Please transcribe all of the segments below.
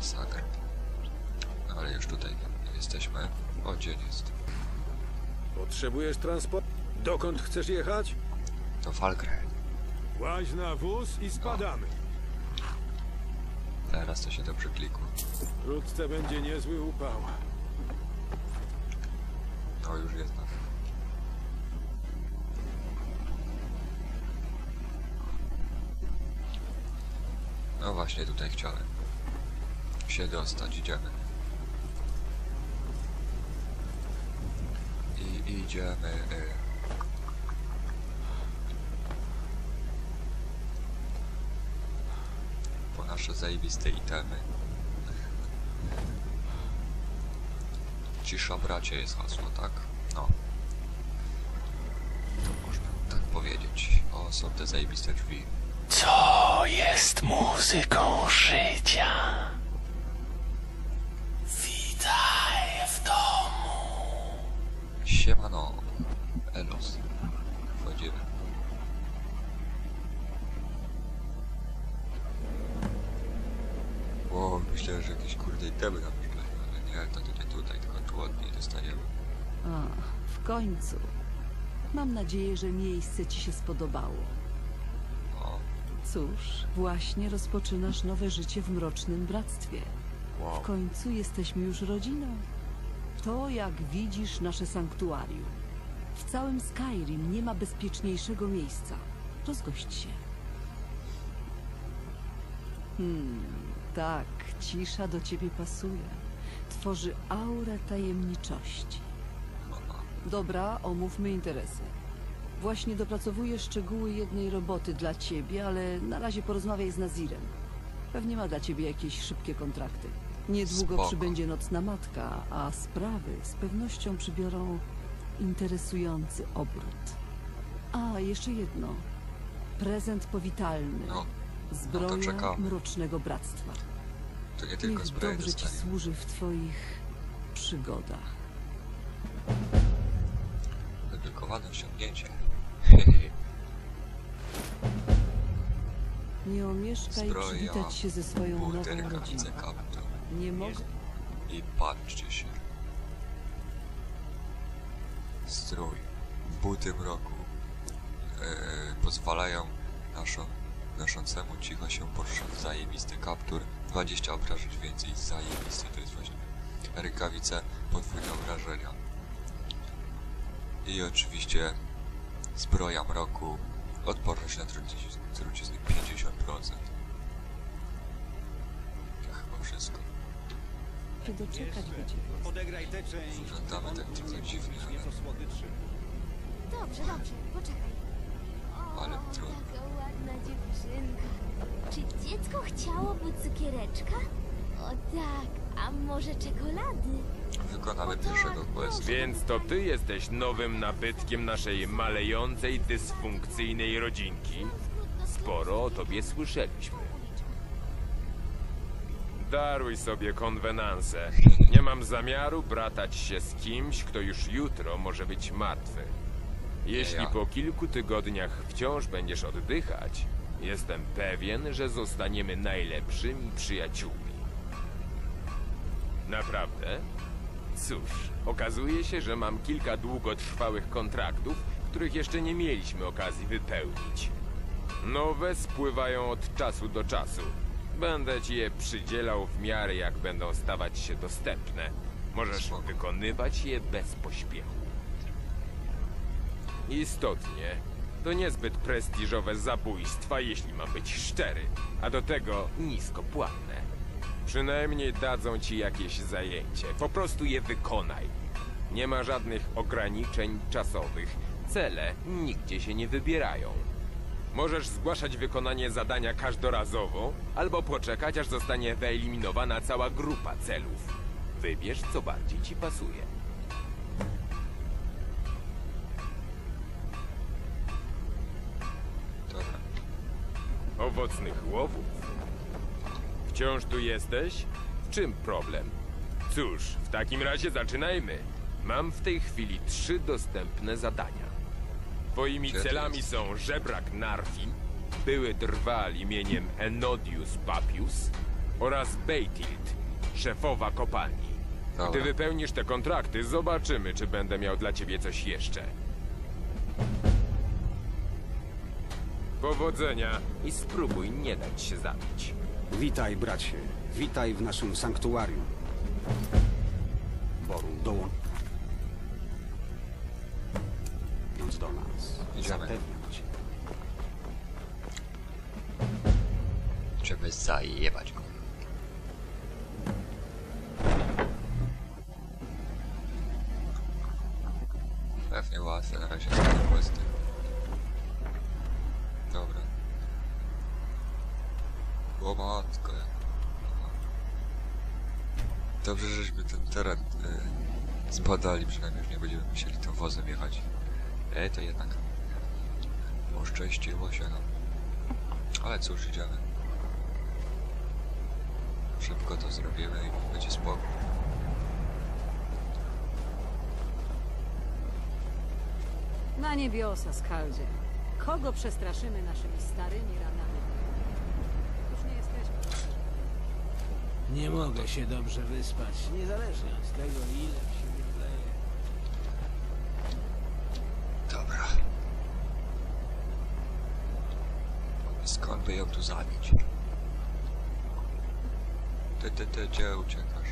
Masakra. Ale już tutaj jesteśmy. O, dzień jest. Potrzebujesz transport? Dokąd chcesz jechać? To Falkre. Łaź na wóz i spadamy. Teraz to się dobrze klikło. Wkrótce będzie niezły upał. No już jest na No właśnie tutaj chciałem się dostać, idziemy. I idziemy. Y... Po nasze zajebiste itemy. Cisza bracie jest hasło, tak? No. To można tak powiedzieć. O, są te zajebiste drzwi. Co jest muzyką życia? Siemano. Elos. Wchodzimy. Wow, myślałem, że jakieś kurde itemy nam przydają, ale nie, to nie tutaj, tylko tu od niej dostaniemy. A, w końcu. Mam nadzieję, że miejsce ci się spodobało. O, Cóż, właśnie rozpoczynasz nowe życie w Mrocznym Bractwie. W wow. końcu jesteśmy już rodziną. To, jak widzisz, nasze sanktuarium. W całym Skyrim nie ma bezpieczniejszego miejsca. Rozgość się. Hmm, tak, cisza do ciebie pasuje. Tworzy aurę tajemniczości. Dobra, omówmy interesy. Właśnie dopracowuję szczegóły jednej roboty dla ciebie, ale na razie porozmawiaj z Nazirem. Pewnie ma dla ciebie jakieś szybkie kontrakty. Niedługo Spoko. przybędzie nocna matka, a sprawy z pewnością przybiorą interesujący obrót. A, jeszcze jedno. Prezent powitalny. No, Zbroja czekamy. Mrocznego Bractwa. to nie tylko Niech zbroję dobrze ci służy w twoich przygodach. Dedykowane osiągnięcie. Nie omieszkaj Zbroja, przywitać się ze swoją nową rodziną. Nie mogę. I patrzcie się. Strój. Buty mroku. Eee, pozwalają naszą, noszącemu cicho się poruszać. Zajebisty kaptur. 20 obrażeń więcej. Zajebisty to jest właśnie. Rękawice podwójne obrażenia. I oczywiście zbroja mroku. Odporność na truciz- trucizny 50%. To chyba wszystko. Się doczekać będzie. Odegraj tę część. Wyglądamy tak trochę dziwnie, ale- Nieco słodyczy. Dobrze, dobrze, poczekaj. O, Ale trudno. jaka ładna dziewczynka. Czy dziecko chciałoby cukiereczka? O tak, a może czekolady? Wykonamy tak, pierwszego questu. Więc to ty jesteś nowym nabytkiem naszej malejącej, dysfunkcyjnej rodzinki? Sporo o tobie słyszeliśmy. Daruj sobie konwenansę. Nie mam zamiaru bratać się z kimś, kto już jutro może być martwy. Jeśli po kilku tygodniach wciąż będziesz oddychać, jestem pewien, że zostaniemy najlepszymi przyjaciółmi. Naprawdę? Cóż, okazuje się, że mam kilka długotrwałych kontraktów, których jeszcze nie mieliśmy okazji wypełnić. Nowe spływają od czasu do czasu. Będę ci je przydzielał w miarę jak będą stawać się dostępne. Możesz Spoko. wykonywać je bez pośpiechu. Istotnie, to niezbyt prestiżowe zabójstwa, jeśli mam być szczery, a do tego nisko płatne. Przynajmniej dadzą ci jakieś zajęcie. Po prostu je wykonaj. Nie ma żadnych ograniczeń czasowych. Cele nigdzie się nie wybierają. Możesz zgłaszać wykonanie zadania każdorazowo, albo poczekać, aż zostanie wyeliminowana cała grupa celów. Wybierz, co bardziej ci pasuje. Owocnych łowów. Wciąż tu jesteś? W czym problem? Cóż, w takim razie zaczynajmy. Mam w tej chwili trzy dostępne zadania. Twoimi celami są żebrak Narfi, były drwal imieniem Enodius Papius oraz Bejtild, szefowa kopalni. Gdy Dobra. wypełnisz te kontrakty, zobaczymy, czy będę miał dla ciebie coś jeszcze. Powodzenia i spróbuj nie dać się zabić. Witaj, bracie. Witaj w naszym sanktuarium. Borun dołącz. Idąc do nas. Idziemy. Zapewniam cię. Trzeba zajebać go. Pewnie łatwe na razie questy. Dobra. O matko. Dobrze, żeśmy ten teren y, zbadali, przynajmniej już nie będziemy musieli tym wozem jechać. E, to jednak poszczęściło się nam. Ale cóż, idziemy. Szybko to zrobimy i będzie spoko. Na niebiosa, Skaldzie. Kogo przestraszymy naszymi starymi ranami? Już nie jesteśmy. Nie mogę się dobrze wyspać, niezależnie od tego, ile się by ją tu zabić? Ty, ty, ty, gdzie uciekasz?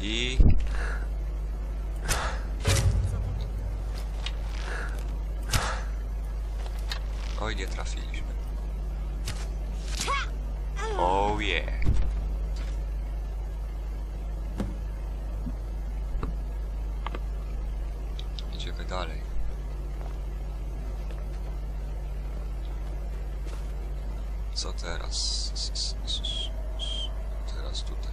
I... Oj, nie trafiliśmy. Oh yeah. Idziemy dalej. Co teraz? S- s- s- s- Teraz tutaj.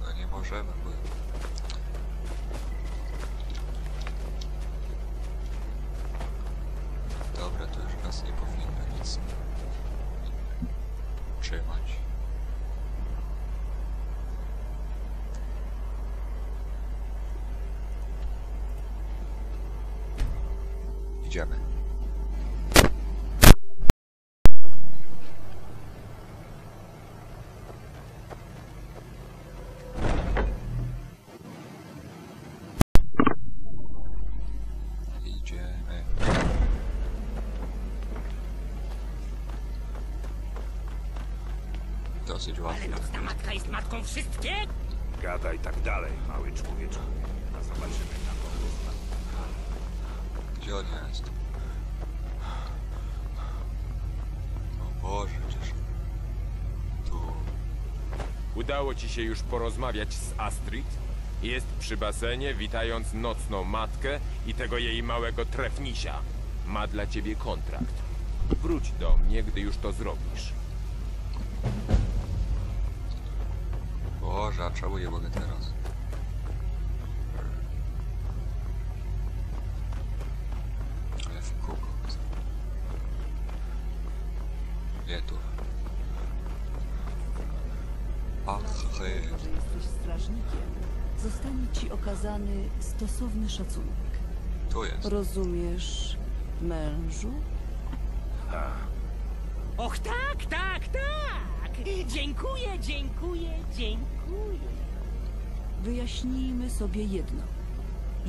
No nie możemy, bo... Dobra, to już nas nie powinno nic trzymać. Idziemy. Idziemy. Dosyć łatwo. Nocna matka jest matką wszystkich? Gadaj tak dalej, mały człowieczku. A zobaczymy na kogo Gdzie on jest? O Boże, przecież... Tu... Udało ci się już porozmawiać z Astrid? Jest przy basenie, witając nocną matkę i tego jej małego trefnisia. Ma dla ciebie kontrakt. Wróć do mnie, gdy już to zrobisz. A czemu nie mogę teraz? Ale w kółko. Nie tu. Ach, że jesteś strażnikiem, zostanie ci okazany stosowny szacunek. tu jest. Rozumiesz, mężu? Och tak, tak, tak! Dziękuję, dziękuję, dziękuję. Wyjaśnijmy sobie jedno.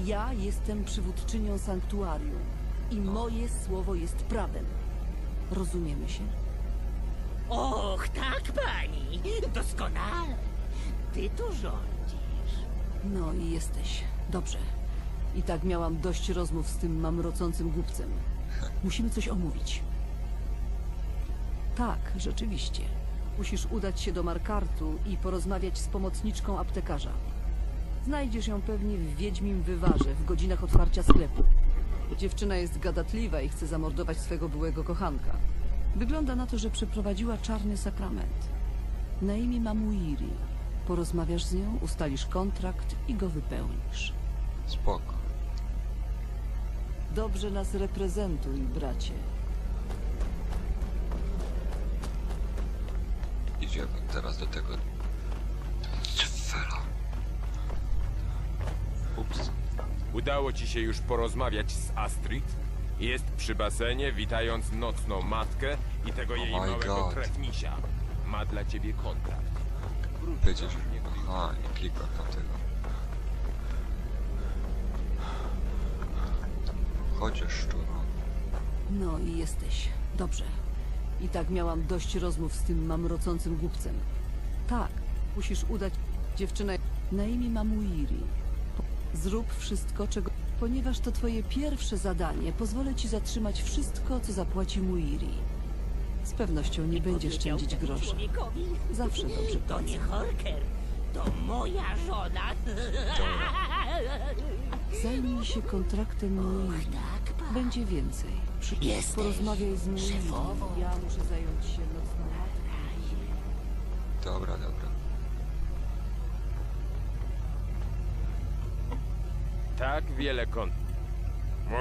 Ja jestem przywódczynią sanktuarium i moje słowo jest prawem. Rozumiemy się? Och tak, pani! Doskonale! Ty tu rządzisz. No i jesteś. Dobrze. I tak miałam dość rozmów z tym mamrocącym głupcem. Musimy coś omówić. Tak, rzeczywiście. Musisz udać się do Markartu i porozmawiać z pomocniczką aptekarza. Znajdziesz ją pewnie w Wiedźmim Wywarze w godzinach otwarcia sklepu. Dziewczyna jest gadatliwa i chce zamordować swego byłego kochanka. Wygląda na to, że przeprowadziła czarny sakrament. Na imię Mamuiri. Porozmawiasz z nią, ustalisz kontrakt i go wypełnisz. Spoko. Dobrze nas reprezentuj, bracie. Idziemy teraz do tego... Cfela. Ups. Udało ci się już porozmawiać z Astrid? Jest przy basenie, witając nocną matkę i tego jej Oh my małego God. krewnika. Ma dla ciebie kontrakt. Przecież... Aha, nie klikam tamtego. Chociaż szczuro. No i jesteś. Dobrze. I tak miałam dość rozmów z tym mamrocącym głupcem. Tak, musisz udać dziewczynę na imię Mamuiri. Zrób wszystko, czego... Ponieważ to twoje pierwsze zadanie, pozwolę ci zatrzymać wszystko, co zapłaci Muiri. Z pewnością nie będziesz szczędzić grosza. Zawsze dobrze to nie. Horker, to moja żona. Zajmij się kontraktem Muiri. Tak. Będzie więcej. Jesteś Porozmawiaj z Muiri. szefową. Ja muszę zająć się nocną. Dobra, dobra. Tak wiele kont...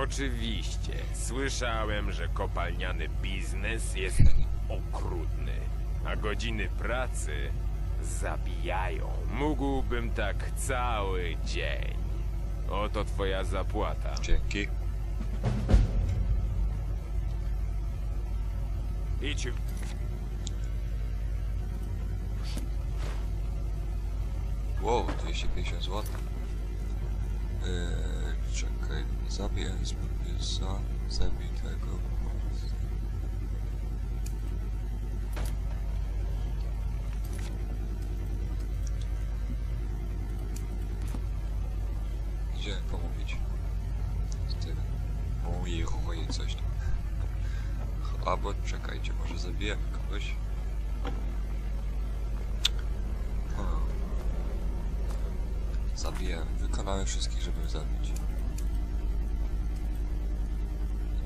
Oczywiście. Słyszałem, że kopalniany biznes jest okrutny, a godziny pracy zabijają. Mógłbym tak cały dzień. Oto twoja zapłata. Dzięki. Idź. Wow, 250 zł. Yy, czekaj, zabiję Zbrusa, zabij tego. Albo czekajcie, może zabijemy kogoś? Zabiję. Wykonamy wszystkich, żeby zabić.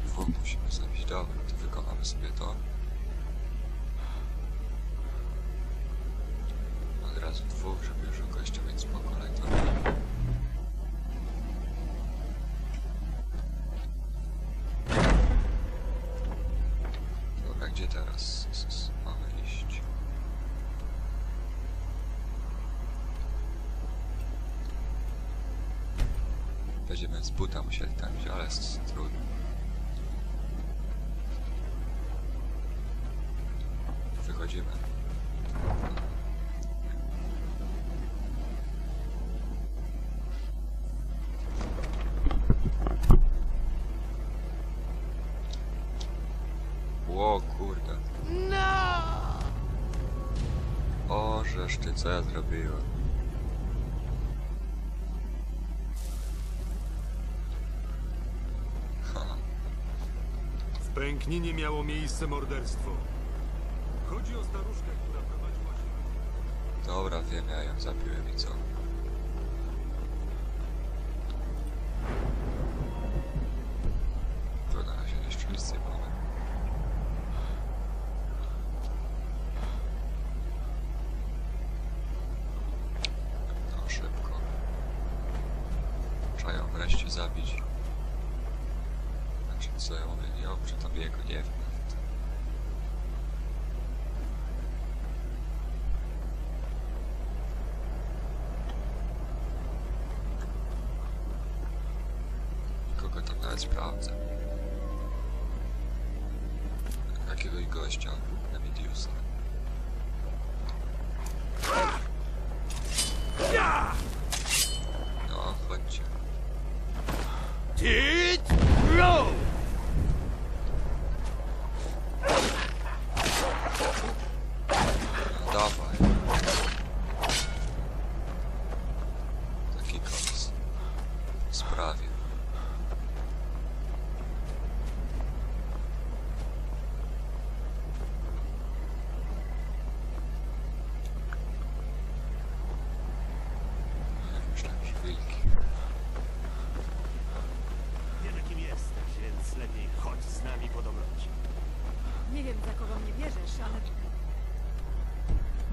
Dwóch musimy zabić. Dobra, to wykonamy sobie to. Od razu dwóch, żeby Będziemy z buta musieli tam iść, ale jest trudno. W pękninie miało miejsce morderstwo. Chodzi o staruszkę, która prowadziła się... Dobra, wiem, ja ją zabiłem i co? To na jeszcze nic nie. No, szybko. Trzeba ją wreszcie zabić. Co ja mówię, tam jego, nie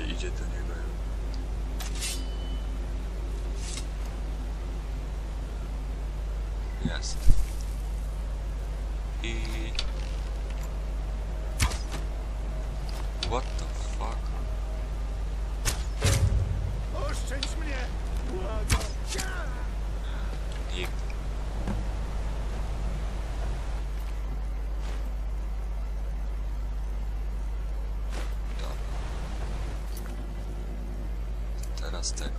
Się idzie do niego. Jest. I... What the fuck? Oszczędź mnie! Błagam! Nikt. Dobra. Teraz tego.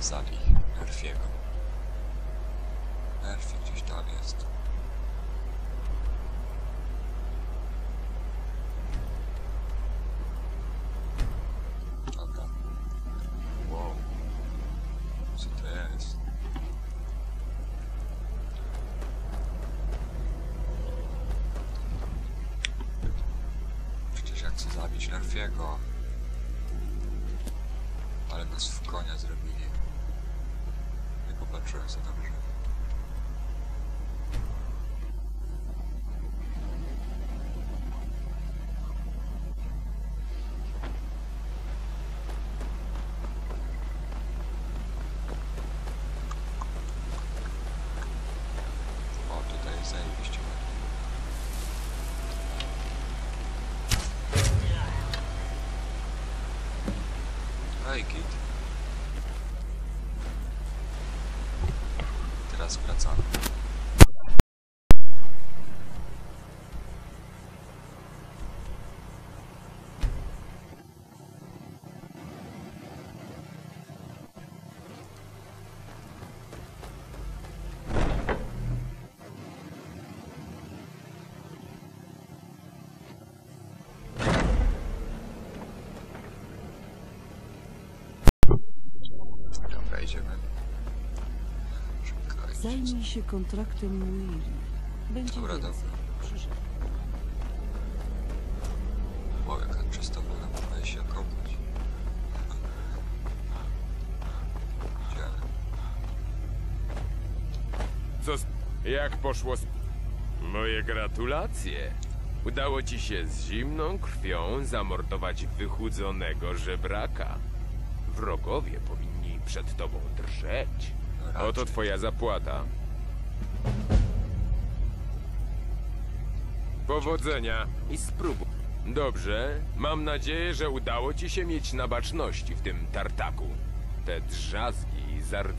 Zabij Nerfiego. Nerfi gdzieś tam jest. Dobra. Wow. Co to jest? Chcę zabić Nerfiego. Nas w konia zrobili. Nie popatrzyłem za dobrze. O, tutaj jest zajebiście. Hej, Kit. Zajmij się kontraktem Willy. Będzie Dobra, więcej. dobra. Przyszedł. Czysta woda, można się. Idziemy. Co? s- Jak poszło? s- Moje gratulacje. Udało ci się z zimną krwią zamordować wychudzonego żebraka. Wrogowie powinni przed tobą drżeć. Oto twoja zapłata. Powodzenia i spróbuj. Dobrze, mam nadzieję, że udało ci się mieć na baczności w tym tartaku. Te drzazgi i zardze